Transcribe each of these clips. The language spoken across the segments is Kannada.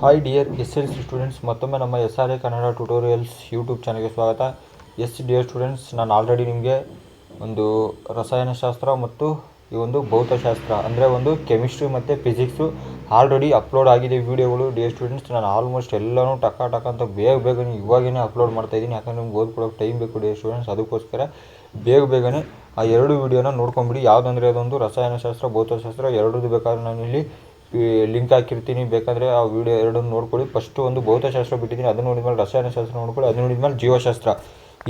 Hi dear S L C students ಮತ್ತೊಮ್ಮೆ ನಮ್ಮ S R A Kannada tutorials YouTube ಚಾನಲ್ಗೆ ಸ್ವಾಗತ. ಎಸ್ ಡಿಯರ್ ಸ್ಟೂಡೆಂಟ್ಸ್ ನಾನು ಆಲ್ರೆಡಿ ನಿಮಗೆ ಒಂದು ರಸಾಯನಶಾಸ್ತ್ರ ಮತ್ತು ಈ ಒಂದು ಭೌತಶಾಸ್ತ್ರ, ಅಂದರೆ ಒಂದು ಕೆಮಿಸ್ಟ್ರಿ ಮತ್ತು ಫಿಸಿಕ್ಸು ಆಲ್ರೆಡಿ ಅಪ್ಲೋಡ್ ಆಗಿದೆ ವೀಡಿಯೋಗಳು ಡಿಯರ್ ಸ್ಟೂಡೆಂಟ್ಸ್ ನಾನು ಆಲ್ಮೋಸ್ಟ್ ಎಲ್ಲನೂ ಟಕ ಟಕ ಅಂತ ಬೇಗ ಬೇಗನೆ ಇವಾಗೇ ಅಪ್ಲೋಡ್ ಮಾಡ್ತಾಯಿದ್ದೀನಿ ಯಾಕಂದರೆ ನಿಮ್ಗೆ ಓದ್ಕೊಳೋಕೆ ಟೈಮ್ ಬೇಕು ಡಿಯರ್ ಸ್ಟೂಡೆಂಟ್ಸ್ ಅದಕ್ಕೋಸ್ಕರ ಬೇಗ ಬೇಗನೆ ಆ ಎರಡು ವೀಡಿಯೋನ ನೋಡ್ಕೊಂಬಿಡಿ. ಯಾವುದಂದರೆ ಅದೊಂದು ರಸಾಯನಶಾಸ್ತ್ರ ಭೌತಶಾಸ್ತ್ರ ಎರಡೂ ಬೇಕಾದ್ರೆ ನಾನು ಇಲ್ಲಿ ಲಿಂಕ್ ಹಾಕಿರ್ತೀನಿ. ಬೇಕಾದರೆ ಆ ವಿಡಿಯೋ ಎರಡನ್ನು ನೋಡ್ಕೊಳ್ಳಿ. ಫಸ್ಟು ಒಂದು ಭೌತಶಾಸ್ತ್ರ ಬಿಟ್ಟಿದ್ದೀನಿ. ಅದನ್ನು ನೋಡಿದ್ಮೇಲೆ ರಸಾಯನಶಾಸ್ತ್ರ ನೋಡ್ಕೊಳ್ಳಿ. ಅದನ್ನು ನೋಡಿದ್ಮೇಲೆ ಜೀವಶಾಸ್ತ್ರ.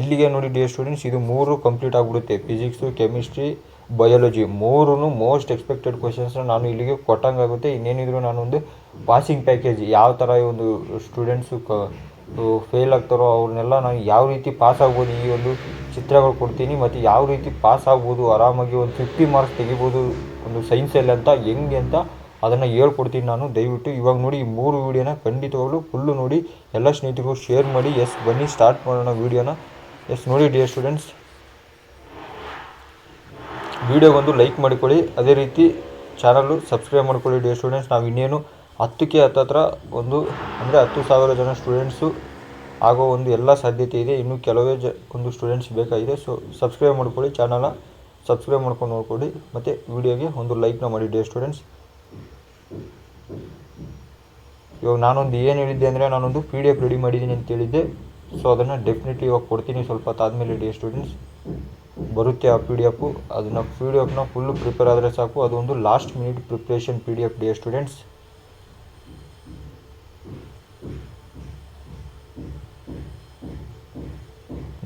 ಇಲ್ಲಿಗೆ ನೋಡಿ ಡಿಯರ್ ಸ್ಟೂಡೆಂಟ್ಸ್ ಇದು ಮೂರು ಕಂಪ್ಲೀಟ್ ಆಗಿಬಿಡುತ್ತೆ. ಫಿಸಿಕ್ಸು ಕೆಮಿಸ್ಟ್ರಿ ಬಯಾಲಜಿ ಮೂರೂ ಮೋಸ್ಟ್ ಎಕ್ಸ್ಪೆಕ್ಟೆಡ್ ಕ್ವಶನ್ಸ್ನ ನಾನು ಇಲ್ಲಿಗೆ ಕೊಟ್ಟಂಗಾಗುತ್ತೆ ಇನ್ನೇನಿದ್ರು ನಾನು ಒಂದು ಪಾಸಿಂಗ್ ಪ್ಯಾಕೇಜ್ ಯಾವ ಥರ ಈ ಒಂದು ಸ್ಟೂಡೆಂಟ್ಸು ಕ ಫೇಲ್ ಆಗ್ತಾರೋ ಅವ್ರನ್ನೆಲ್ಲ ನಾನು ಯಾವ ರೀತಿ ಪಾಸ್ ಆಗ್ಬೋದು ಈ ಒಂದು ಚಿತ್ರಗಳು ಕೊಡ್ತೀನಿ. ಮತ್ತು ಯಾವ ರೀತಿ ಪಾಸ್ ಆಗ್ಬೋದು, ಆರಾಮಾಗಿ ಒಂದು ಫಿಫ್ಟಿ ಮಾರ್ಕ್ಸ್ ತೆಗಿಬೋದು ಒಂದು ಸೈನ್ಸಲ್ಲಿ ಅಂತ, ಹೆಂಗೆ ಅಂತ ಅದನ್ನು ಹೇಳ್ಕೊಡ್ತೀನಿ ನಾನು. ದಯವಿಟ್ಟು ಇವಾಗ ನೋಡಿ ಈ ಮೂರು ವೀಡಿಯೋನ ಖಂಡಿತವಾಗ್ಲೂ ಫುಲ್ಲು ನೋಡಿ. ಎಲ್ಲ ಸ್ನೇಹಿತರಿಗೂ ಶೇರ್ ಮಾಡಿ. ಎಸ್ ಬನ್ನಿ ಸ್ಟಾರ್ಟ್ ಮಾಡೋಣ ವೀಡಿಯೋನ. ಎಸ್ ನೋಡಿ ಡಿಯರ್ ಸ್ಟೂಡೆಂಟ್ಸ್ ವೀಡಿಯೋಗೊಂದು ಲೈಕ್ ಮಾಡಿಕೊಳ್ಳಿ. ಅದೇ ರೀತಿ ಚಾನಲ್ಲು ಸಬ್ಸ್ಕ್ರೈಬ್ ಮಾಡ್ಕೊಳ್ಳಿ ಡಿಯರ್ ಸ್ಟೂಡೆಂಟ್ಸ್ ನಾವು ಇನ್ನೇನು ಹತ್ತಕ್ಕೆ ಹತ್ತತ್ರ ಒಂದು, ಅಂದರೆ ಹತ್ತು ಸಾವಿರ ಜನ ಸ್ಟೂಡೆಂಟ್ಸು ಆಗೋ ಒಂದು ಎಲ್ಲ ಸಾಧ್ಯತೆ ಇದೆ. ಇನ್ನೂ ಕೆಲವೇ ಜ, ಒಂದು ಸ್ಟೂಡೆಂಟ್ಸ್ ಬೇಕಾಗಿದೆ. ಸೊ ಸಬ್ಸ್ಕ್ರೈಬ್ ಮಾಡ್ಕೊಳ್ಳಿ ಚಾನಲ್ನ ಸಬ್ಸ್ಕ್ರೈಬ್ ಮಾಡ್ಕೊಂಡು ನೋಡ್ಕೊಳ್ಳಿ. ಮತ್ತು ವಿಡಿಯೋಗೆ ಒಂದು ಲೈಕ್ನ ಮಾಡಿ ಡಿಯರ್ ಸ್ಟೂಡೆಂಟ್ಸ್ ಇವಾಗ ನಾನೊಂದು ಏನು ಹೇಳಿದ್ದೆ ಅಂದರೆ ನಾನೊಂದು ಪಿ ಡಿ ಎಫ್ ರೆಡಿ ಮಾಡಿದ್ದೀನಿ ಅಂತ ಹೇಳಿದ್ದೆ. ಸೊ ಅದನ್ನು ಡೆಫಿನೆಟ್ಲಿ ಇವಾಗ ಕೊಡ್ತೀನಿ. ಸ್ವಲ್ಪ ಹೊತ್ತಾದ್ಮೇಲೆ ಡಿ ಸ್ಟೂಡೆಂಟ್ಸ್ ಬರುತ್ತೆ ಆ ಪಿ ಡಿ ಎಫು ಅದನ್ನು ಪಿ ಡಿ ಎಫ್ನ ಫುಲ್ಲು ಪ್ರಿಪೇರ್ ಆದರೆ ಸಾಕು. ಅದೊಂದು last minute preparation P D F dear students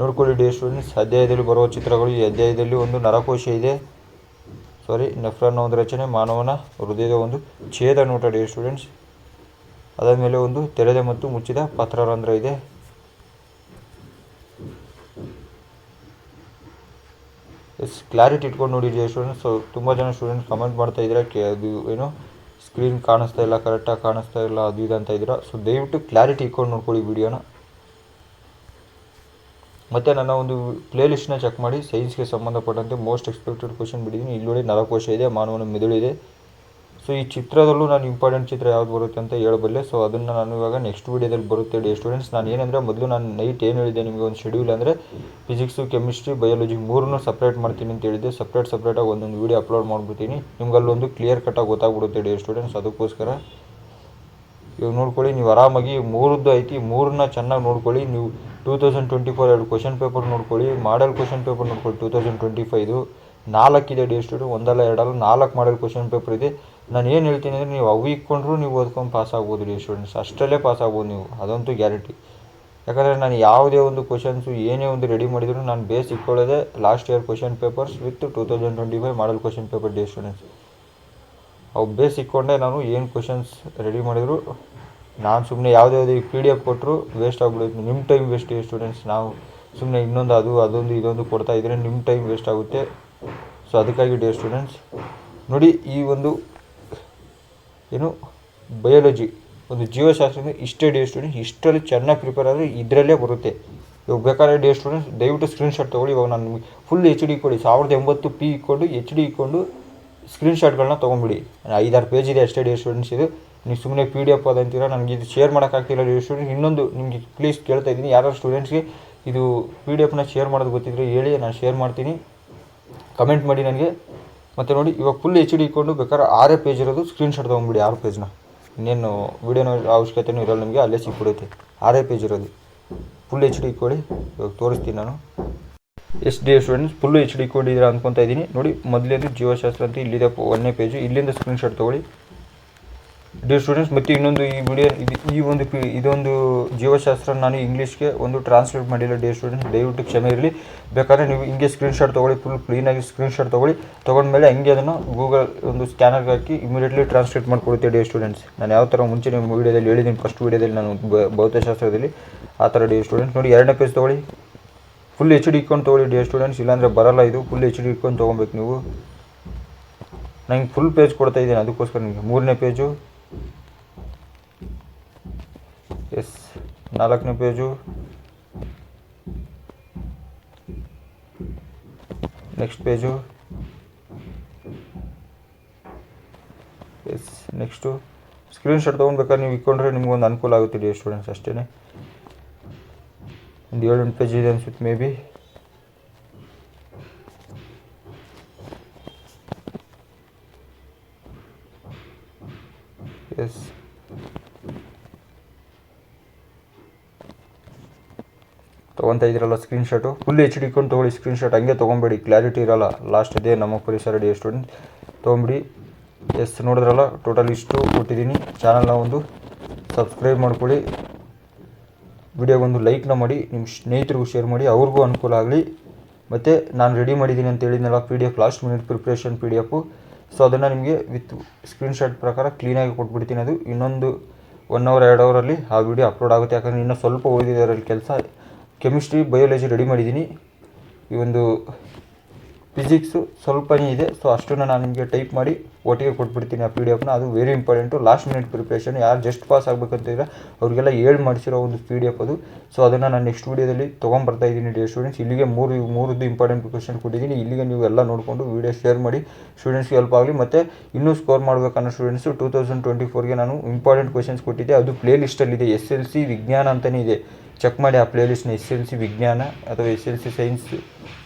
ನೋಡ್ಕೊಳ್ಳಿ ಡಿ ಸ್ಟೂಡೆಂಟ್ಸ್ ಅಧ್ಯಾಯದಲ್ಲಿ ಬರುವ ಚಿತ್ರಗಳು ಈ ಅಧ್ಯಾಯದಲ್ಲಿ ಒಂದು ನರಕೋಶ ಇದೆ. ಸಾರಿ ನೆಫ್ರಾನ್ನ ಒಂದು ರಚನೆ, ಮಾನವನ ಹೃದಯದ ಒಂದು ಛೇದ ನೋಟ ಡಿ ಸ್ಟೂಡೆಂಟ್ಸ್ ಅದಾದ ಮೇಲೆ ಒಂದು ತೆರೆದ ಮತ್ತು ಮುಚ್ಚಿದ ಪತ್ರರಂಧ್ರ ಇದೆ. ಕ್ಲಾರಿಟಿ ಇಟ್ಕೊಂಡು ನೋಡಿ ಡಿ ಸ್ಟೂಡೆಂಟ್ಸ್ ತುಂಬ ಜನ ಸ್ಟೂಡೆಂಟ್ಸ್ ಕಮೆಂಟ್ ಮಾಡ್ತಾ ಇದ್ದಾರೆ, ಕೆ, ಅದು ಏನು ಸ್ಕ್ರೀನ್ ಕಾಣಿಸ್ತಾ ಇಲ್ಲ ಕರೆಕ್ಟಾಗಿ ಕಾಣಿಸ್ತಾ ಇಲ್ಲ, ಅದು ಇದು ಅಂತ ಇದ್ದೀರಾ. ಸೊ ದಯವಿಟ್ಟು ಕ್ಲಾರಿಟಿ ಇಟ್ಕೊಂಡು ನೋಡ್ಕೊಳ್ಳಿ ವಿಡಿಯೋನ ಮತ್ತು ನನ್ನ ಒಂದು ಪ್ಲೇಲಿಸ್ಟ್ನ ಚೆಕ್ ಮಾಡಿ ಸೈನ್ಸ್ಗೆ ಸಂಬಂಧಪಟ್ಟಂತೆ ಮೋಸ್ಟ್ ಎಕ್ಸ್ಪೆಕ್ಟೆಡ್ ಕ್ವಶನ್ ಬಿಟ್ಟಿದ್ದೀನಿ. ಇಲ್ಲಿ ನೋಡಿ ನರಕೋಶ ಇದೆ, ಮಾನವನ ಮೆದುಳಿದೆ ಸೊ ಈ ಚಿತ್ರದಲ್ಲೂ ನಾನು ಇಂಪಾರ್ಟೆಂಟ್ ಚಿತ್ರ ಯಾವ್ದು ಬರುತ್ತೆ ಅಂತ ಹೇಳಬಲ್ಲೆ. ಸೊ ಅದನ್ನು ನಾನು ಇವಾಗ ನೆಕ್ಸ್ಟ್ ವೀಡಿಯೋದಲ್ಲಿ ಬರುತ್ತೆ ಡಿ ಸ್ಟೂಡೆಂಟ್ಸ್ ನಾನು ಏನಂದರೆ, ಮೊದಲು ನಾನು ನೈಟ್ ಏನು ಹೇಳಿದೆ ನಿಮಗೆ ಒಂದು ಶೆಡ್ಯೂಲ್ ಅಂದರೆ ಫಿಸಿಕ್ಸು ಕೆಮಿಸ್ಟ್ರಿ ಬಯಾಲಜಿ ಮೂರನ್ನೂ ಸಪ್ರೇಟ್ ಮಾಡ್ತೀನಿ ಅಂತ ಹೇಳಿದ್ದೆ. ಸಪ್ರೇಟ್ ಸಪ್ರೇಟಾಗಿ ಒಂದೊಂದು ವೀಡಿಯೋ ಅಪ್ಲೋಡ್ ಮಾಡಿಬಿಡ್ತೀನಿ. ನಿಮ್ಗೆ ಅಲ್ಲೊಂದು ಕ್ಲಿಯರ್ ಕಟ್ಟಾಗಿ ಗೊತ್ತಾಗ್ಬಿಡುತ್ತೆ ಡಿ ಸ್ಟೂಡೆಂಟ್ಸ್ ಅದಕ್ಕೋಸ್ಕರ ಇವಾಗ ನೋಡ್ಕೊಳ್ಳಿ, ನೀವು ಆರಾಮಾಗಿ ಮೂರದ್ದು ಐತಿ, ಮೂರನ್ನ ಚೆನ್ನಾಗಿ ನೋಡ್ಕೊಳ್ಳಿ. ನೀವು ಟೂ ತೌಸಂಡ್ ಟ್ವೆಂಟಿ ಫೋರ್ ಎರಡು ಕ್ವಶನ್ ಪೇಪರ್ ನೋಡ್ಕೊಳ್ಳಿ ಮಾಡಲ್ ಕ್ವಶನ್ ಪೇಪರ್ ನೋಡ್ಕೊಳ್ಳಿ ಟೂ ತೌಸಂಡ್ ಟ್ವೆಂಟಿ ಫೈದು ನಾಲ್ಕಿದೆ ಡಿ ಸ್ಟೂಡೆಂಟ್ ಒಂದಲ್ಲ ಎರಡಲ್ಲ, ನಾಲ್ಕು ಮಾಡಲ್ ಕ್ವಶನ್ ಪೇಪರ್ ಇದೆ. ನಾನು ಏನು ಹೇಳ್ತೀನಿ ಅಂದರೆ ನೀವು ಅವು ಇಕ್ಕೊಂಡ್ರು ನೀವು ಓದ್ಕೊಂಡು ಪಾಸ್ ಆಗ್ಬೋದು ಡಿ ಸ್ಟೂಡೆಂಟ್ಸ್ ಅಷ್ಟರಲ್ಲೇ ಪಾಸ್ ಆಗ್ಬೋದು ನೀವು. ಅದಂತೂ ಗ್ಯಾರಂಟಿ ಯಾಕಂದರೆ ನಾನು ಯಾವುದೇ ಒಂದು ಕ್ವಶನ್ಸು ಏನೇ ಒಂದು ರೆಡಿ ಮಾಡಿದ್ರು ನಾನು base ಇಟ್ಕೊಳ್ಳೋದೇ last year question papers with two thousand twenty five model question paper dear students ಅವು ಬೇಸ್ ಇಕ್ಕೊಂಡೆ ನಾನು ಏನು ಕ್ವಶನ್ಸ್ ರೆಡಿ ಮಾಡಿದ್ರು. ನಾನು ಸುಮ್ಮನೆ ಯಾವುದೇ ಯಾವುದೇ ಪಿ ಡಿ ಎಫ್ ಕೊಟ್ಟರು ವೇಸ್ಟ್ ಆಗಿಬಿಡುತ್ತೆ ನಿಮ್ಮ ಟೈಮ್ ವೇಸ್ಟ್ ಸ್ಟೂಡೆಂಟ್ಸ್ ನಾವು ಸುಮ್ಮನೆ ಇನ್ನೊಂದು ಅದು, ಅದೊಂದು, ಇದೊಂದು ಕೊಡ್ತಾ ಇದ್ದರೆ ನಿಮ್ಮ ಟೈಮ್ ವೇಸ್ಟ್ ಆಗುತ್ತೆ. ಸೊ ಅದಕ್ಕಾಗಿ ಡಿಯರ್ ಸ್ಟೂಡೆಂಟ್ಸ್ ನೋಡಿ ಈ ಒಂದು, ಏನು ಬಯಾಲಜಿ ಒಂದು ಜೀವಶಾಸ್ತ್ರದಿಂದ ಇಷ್ಟೇ ಡಿಯರ್ ಸ್ಟೂಡೆಂಟ್ಸ್ ಇಷ್ಟರಲ್ಲಿ ಚೆನ್ನಾಗಿ ಪ್ರಿಪೇರ್ ಆದರೆ ಇದರಲ್ಲೇ ಬರುತ್ತೆ. ಇವಾಗ ಬೇಕಾದ್ರೆ ಡಿಯರ್ ಸ್ಟೂಡೆಂಟ್ಸ್ ದಯವಿಟ್ಟು ಸ್ಕ್ರೀನ್ಶಾಟ್ ತೊಗೊಳ್ಳಿ. ಇವಾಗ ನಾನು ಫುಲ್ ಎಚ್ ಡಿ ಕೊಡಿ. ಸಾವಿರದ ಎಂಬತ್ತು ಪಿ ಇಕ್ಕೊಂಡು ಎಚ್ ಡಿ ಇಕ್ಕೊಂಡು ಸ್ಕ್ರೀನ್ಶಾಟ್ಗಳನ್ನ ತೊಗೊಂಬಿಡಿ ಐದಾರು ಪೇಜ್ ಇದೆ ಅಷ್ಟೇ ಡಿಯರ್ ಸ್ಟೂಡೆಂಟ್ಸ್ ಇದು. ನೀವು ಸುಮ್ಮನೆ ಪಿ ಡಿ ಎಫ್ ಅದಂತೀರ ನನಗೆ ಇದು ಶೇರ್ ಮಾಡೋಕ್ಕಾಗ್ತಿಲ್ಲ ಡಿಯರ್ ಸ್ಟೂಡೆಂಟ್ ಇನ್ನೊಂದು ನಿಮಗೆ ಪ್ಲೀಸ್ ಕೇಳ್ತಾ ಇದ್ದೀನಿ. ಯಾರು ಸ್ಟೂಡೆಂಟ್ಸ್ಗೆ ಇದು ಪಿ ಡಿ ಎಫ್ನ ಶೇರ್ ಮಾಡೋದು ಗೊತ್ತಿದ್ರೆ ಹೇಳಿ, ನಾನು ಶೇರ್ ಮಾಡ್ತೀನಿ. ಕಮೆಂಟ್ ಮಾಡಿ ನನಗೆ. ಮತ್ತು ನೋಡಿ, ಇವಾಗ ಫುಲ್ ಎಚ್ ಡಿ ಇಟ್ಕೊಂಡು ಬೇಕಾದ್ರೆ ಆರೇ ಪೇಜ್ ಇರೋದು ಸ್ಕ್ರೀನ್ಶಾಟ್ ತೊಗೊಂಬಿಡಿ ಆರು ಪೇಜ್ನ ಇನ್ನೇನು ವೀಡಿಯೋನ ಅವಶ್ಯಕತೆನೂ ಇರೋಲ್ಲ ನಿಮಗೆ, ಅಲ್ಲೇ ಸಿಕ್ಬಿಡುತ್ತೆ. ಆರೇ ಪೇಜ್ ಇರೋದು. ಫುಲ್ ಎಚ್ ಡಿ ಇಟ್ಕೊಳ್ಳಿ. ಇವಾಗ ತೋರಿಸ್ತೀನಿ ನಾನು. Yes dear students full H D ಇಟ್ಕೊಂಡಿದ್ದೀರಾ ಅಂದ್ಕೊತಾ ಇದ್ದೀನಿ. ನೋಡಿ, ಮೊದಲೇದು ಜೀವಶಾಸ್ತ್ರ ಅಂತ ಇಲ್ಲಿದೆ, ಒಂದನೇ ಪೇಜು ಇಲ್ಲಿಂದ ಸ್ಕ್ರೀನ್ಶಾಟ್ ತೊಗೊಳ್ಳಿ. ಡಿ ಸ್ಟೂಡೆಂಟ್ಸ್ ಮತ್ತು ಇನ್ನೊಂದು ಈ ವಿಡಿಯೋ ಇದು, ಈ ಒಂದು ಇದೊಂದು ಜೀವಶಾಸ್ತ್ರ ನಾನು ಇಂಗ್ಲೀಷ್ಗೆ ಒಂದು ಟ್ರಾನ್ಸ್ಲೇಟ್ ಮಾಡಿಲ್ಲ ಡಿಯರ್ ಸ್ಟೂಡೆಂಟ್ಸ್ ದಯವಿಟ್ಟು ಕ್ಷಮೆ ಇರಲಿ. ಬೇಕಾದ್ರೆ ನೀವು ಹಿಂಗೆ ಸ್ಕ್ರೀನ್ಶಾಟ್ ತೊಗೊಳ್ಳಿ ಫುಲ್ ಕ್ಲೀನಾಗಿ ಸ್ಕ್ರೀನ್ಶಾಟ್ ತೊಗೊಳ್ಳಿ. ತೊಗೊಂಡ್ಮೇಲೆ ಹಂಗೆ ಅದನ್ನು ಗೂಗಲ್ ಒಂದು ಸ್ಕ್ಯಾನರ್ಗೆ ಹಾಕಿ ಇಮಿಡಿಯೇಟ್ಲಿ ಟ್ರಾನ್ಸ್ಲೇಟ್ ಮಾಡಿಕೊಡುತ್ತೆ ಡಿಯರ್ ಸ್ಟೂಡೆಂಟ್ಸ್ ನಾನು ಯಾವ ಥರ ಮುಂಚೆ ನಿಮ್ಮ ವೀಡಿಯೋದಲ್ಲಿ ಹೇಳಿದ್ದೀನಿ ಫಸ್ಟ್ ವೀಡಿಯೋದಲ್ಲಿ ನಾನು ಭೌತಶಾಸ್ತ್ರದಲ್ಲಿ, ಆ ಥರ ಡಿಯರ್ ಸ್ಟೂಡೆಂಟ್ಸ್ ನೋಡಿ, ಎರಡನೇ ಪೇಜ್ ತೊಗೊಳ್ಳಿ. ಫುಲ್ ಎಚ್ ಡಿ ಇಟ್ಕೊಂಡು ತೊಗೊಳ್ಳಿ ಡಿಯರ್ ಸ್ಟೂಡೆಂಟ್ಸ್ ಇಲ್ಲಾಂದರೆ ಬರಲ್ಲ ಇದು. ಫುಲ್ ಎಚ್ ಡಿ ಇಟ್ಕೊಂಡು ತೊಗೊಬೇಕು ನೀವು. ನಂಗೆ ಫುಲ್ ಪೇಜ್ ಕೊಡ್ತಾ ಇದ್ದೀನಿ, ಅದಕ್ಕೋಸ್ಕರ ನಿಮಗೆ ಮೂರನೇ ಪೇಜು ಎಸ್ ನಾಲ್ಕನೇ page next page yes next screenshot ತೊಗೊಬೇಕಾದ್ರೆ ನೀವು ಇಟ್ಕೊಂಡ್ರೆ ನಿಮ್ಗೊಂದು ಅನುಕೂಲ ಆಗುತ್ತೆ ಡಿ ಸ್ಟೂಡೆಂಟ್ಸ್ ಅಷ್ಟೇ ಒಂದು ಏಳು ಎಂಟು ಪೇಜ್ ಇದೆ ಅನ್ಸುತ್ತೆ may be yes ತೊಗೊತಾ screen screenshot full H D ತಗೊಳ್ಳಿ ತೊಗೊಳ್ಳಿ ಸ್ಕ್ರೀನ್ಶಾಟ್ ಹಂಗೆ ತೊಗೊಬೇಡಿ. ಕ್ಲಾರಿಟಿ ಇರಲ್ಲ. ಲಾಸ್ಟ್ ಇದೆ ನಮ್ಮ ಪರಿಸರ ಡಿ ಸ್ಟೂಡೆಂಟ್ ತೊಗೊಂಬಿಡಿ. ಎಸ್ ನೋಡಿದ್ರಲ್ಲ? ಟೋಟಲ್ ಇಷ್ಟು ಕೊಟ್ಟಿದ್ದೀನಿ. ಚಾನಲ್ನ ಒಂದು ಸಬ್ಸ್ಕ್ರೈಬ್ ಮಾಡ್ಕೊಳ್ಳಿ. ವಿಡಿಯೋಗೊಂದು ಲೈಕ್ನ ಮಾಡಿ. ನಿಮ್ಮ ಸ್ನೇಹಿತರಿಗೂ ಶೇರ್ ಮಾಡಿ. ಅವ್ರಿಗೂ ಅನುಕೂಲ ಆಗಲಿ. ಮತ್ತು ನಾನು ರೆಡಿ ಮಾಡಿದ್ದೀನಿ ಅಂತ ಹೇಳಿದ್ನಲ್ಲ P D F last minute preparation P D F so ಅದನ್ನು ನಿಮಗೆ ವಿತ್ ಸ್ಕ್ರೀನ್ಶಾಟ್ ಪ್ರಕಾರ ಕ್ಲೀನಾಗಿ ಕೊಟ್ಬಿಡ್ತೀನಿ ಅದು. ಇನ್ನೊಂದು ಒನ್ ಅವರ್ ಎರಡು ಅವರಲ್ಲಿ ಆ ವಿಡಿಯೋ ಅಪ್ಲೋಡ್ ಆಗುತ್ತೆ. ಯಾಕಂದರೆ ಇನ್ನೂ ಸ್ವಲ್ಪ ಉಳಿದಿದೆ ಅದರಲ್ಲಿ ಕೆಲಸ. ಕೆಮಿಸ್ಟ್ರಿ, ಬಯೋಲಜಿ ರೆಡಿ ಮಾಡಿದ್ದೀನಿ. ಈ ಒಂದು ಫಿಸಿಕ್ಸು ಸ್ವಲ್ಪನೇ ಇದೆ. ಸೊ ಅಷ್ಟನ್ನು ನಾನು ನಿಮಗೆ ಟೈಪ್ ಮಾಡಿ ಒಟ್ಟಿಗೆ ಕೊಟ್ಬಿಡ್ತೀನಿ ಆ ಪಿ ಡಿ ಎಫ್ನ ಅದು very important last minute preparation ಯಾರು ಜಸ್ಟ್ ಪಾಸ್ ಆಗಬೇಕಂತಿದ್ರೆ ಅವರಿಗೆಲ್ಲ ಹೇಳಿ ಮಾಡಿಸಿರೋ ಒಂದು ಪಿ ಡಿ ಎಫ್ ಅದು. ಸೊ ಅದನ್ನು ನಾನು ನೆಕ್ಸ್ಟ್ ವೀಡಿಯೋದಲ್ಲಿ ತೊಗೊಂಬರ್ತಾ ಇದ್ದೀನಿ ಡಿಯರ್ ಸ್ಟೂಡೆಂಟ್ಸ್ ಇಲ್ಲಿಗೆ ಮೂರು, ಮೂರದ್ದು ಇಂಪಾರ್ಟೆಂಟ್ ಕ್ವೆಶನ್ ಕೊಟ್ಟಿದ್ದೀನಿ. ಇಲ್ಲಿಗೆ ನೀವು ಎಲ್ಲ ನೋಡಿಕೊಂಡು ವೀಡಿಯೋ ಶೇರ್ ಮಾಡಿ ಸ್ಟೂಡೆಂಟ್ಸ್ಗೆ ಹೆಲ್ಪ್ ಆಗಲಿ. ಮತ್ತು ಇನ್ನೂ ಸ್ಕೋರ್ ಮಾಡಬೇಕನ್ನೋ ಸ್ಟೂಡೆಂಟ್ಸು ಟೂ ತೌಸಂಡ್ ಟ್ವೆಂಟಿ ಫೋರ್ಗೆ ನಾನು ಇಂಪಾರ್ಟೆಂಟ್ ಕ್ವೆಶನ್ಸ್ ಕೊಟ್ಟಿದ್ದೆ. ಅದು ಪ್ಲೇ ಲಿಸ್ಟಲ್ಲಿದೆ ಎಸ್ ಎಲ್ ಸಿ ವಿಜ್ಞಾನ ಅಂತಲೇ ಇದೆ. ಚೆಕ್ ಮಾಡಿ ಆ ಪ್ಲೇ ಲಿಸ್ಟ್ನ ಎಸ್ ಎಲ್ ಸಿ ವಿಜ್ಞಾನ ಅಥವಾ S L C science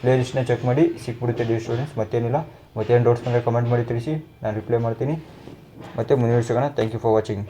play ಲಿಸ್ಟ್ನ check ಮಾಡಿ ಸಿಕ್ಬಿಡುತ್ತೆ ಡಿ ಸ್ಟೂಡೆಂಟ್ಸ್ ಮತ್ತೇನಿಲ್ಲ? ಮತ್ತೇನು ಡೌಟ್ಸ್ ಬಂದರೆ ಕಮೆಂಟ್ ಮಾಡಿ ತಿಳಿಸಿ. ನಾನು ರಿಪ್ಲೈ ಮಾಡ್ತೀನಿ. ಮತ್ತೆ ಮುಂದಿನ ಸಿಗೋಣ ಥ್ಯಾಂಕ್ ಯು ಫಾರ್ ವಾಚಿಂಗ್